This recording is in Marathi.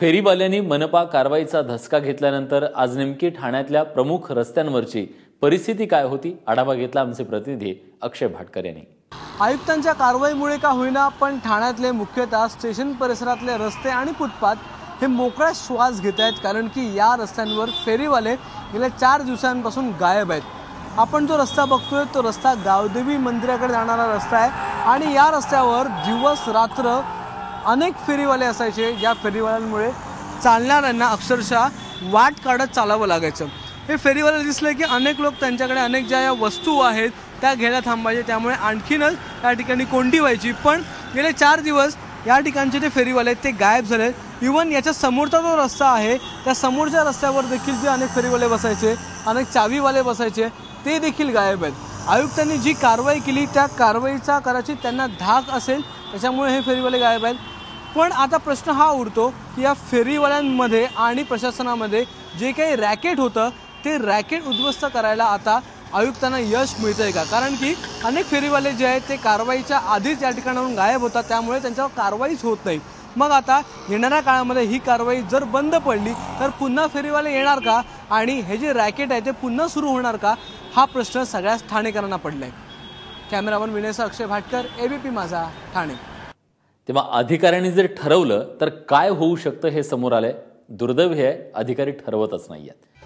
फेरीवाल्यांनी मनपा कारवाईचा धसका घेतल्यानंतर आज नेमकी ठाण्यातल्या प्रमुख रस्त्यांवरची परिस्थिती काय होती आढावा घेतला आमचे प्रतिनिधी अक्षय भाटकर यांनी. आयुक्तांच्या कारवाईमुळे का होईना पण ठाण्यातले मुख्यतः स्टेशन परिसरातले रस्ते आणि फुटपाथ हे मोकळा श्वास घेत आहेत कारण की या रस्त्यांवर फेरीवाले गेल्या चार दिवसांपासून गायब आहेत. आपण जो रस्ता बघतोय तो रस्ता गावदेवी मंदिराकडे जाणारा रस्ता आहे आणि या रस्त्यावर दिवस रात्र अनेक फेरीवाले असायचे ज्या फेरीवाल्यांमुळे चालणाऱ्यांना अक्षरशः वाट काढत चालावं लागायचं. हे फेरीवाले दिसले की अनेक लोक त्यांच्याकडे अनेक ज्या या वस्तू आहेत त्या घ्यायला थांबायचे. त्यामुळे आणखीनच या ठिकाणी कोंडी व्हायची. पण गेले चार दिवस या ठिकाणचे जे फेरीवाले आहेत ते गायब झाले. इवन याच्या समोरचा जो रस्ता आहे त्या समोरच्या रस्त्यावर देखील जे अनेक फेरीवाले बसायचे अनेक चावीवाले बसायचे ते देखील गायब आहेत. आयुक्तांनी जी कारवाई केली त्या कारवाईचा करायची त्यांना धाक असेल त्याच्यामुळे हे फेरीवाले गायब आहेत. पण आता प्रश्न हा उडतो की या फेरीवाल्यांमध्ये आणि प्रशासनामध्ये जे काही रॅकेट होतं ते रॅकेट उद्ध्वस्त करायला आता आयुक्तांना यश मिळतं आहे का? कारण की अनेक फेरीवाले जे आहेत ते कारवाईच्या आधीच या ठिकाणाहून गायब होतात त्यामुळे त्यांच्यावर कारवाईच होत नाही. मग आता येणाऱ्या काळामध्ये ही कारवाई जर बंद पडली तर पुन्हा फेरीवाले येणार का? आणि हे जे रॅकेट आहे ते पुन्हा सुरू होणार का? हा प्रश्न सगळ्याच ठाणेकरांना पडला आहे कॅमेरामन विनयसा अक्षय भाटकर एबीपी माझा ठाणे. तेव्हा अधिकाऱ्यांनी जर ठरवलं तर काय होऊ शकतं हे समोर आलंय? दुर्दैव हे अधिकारी ठरवतच नाहीयेत.